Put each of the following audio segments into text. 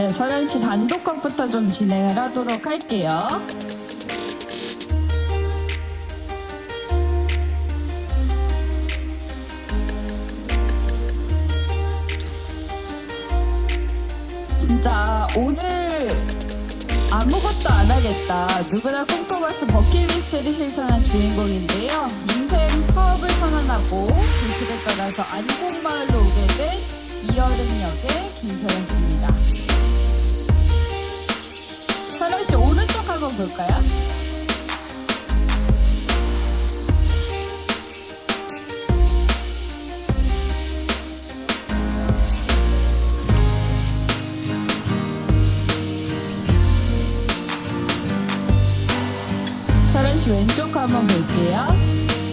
네, 설현 씨 단독컷부터 좀 진행을 하도록 할게요. 진짜 오늘 아무것도 안 하겠다. 누구나 꿈꿔봤을 버킷리스트를 실천한 주인공인데요. 인생 사업을 선언하고 도시를 떠나서 안곡마을로 오게 된 이여름 역의 김서연 씨 한번 볼까요? 씨 왼쪽 한번 볼게요.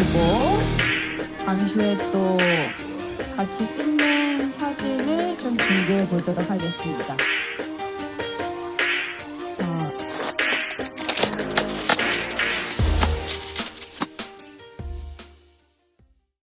마치고 잠시 후에 또 같이 찍는 사진을 좀 준비해 보도록 하겠습니다.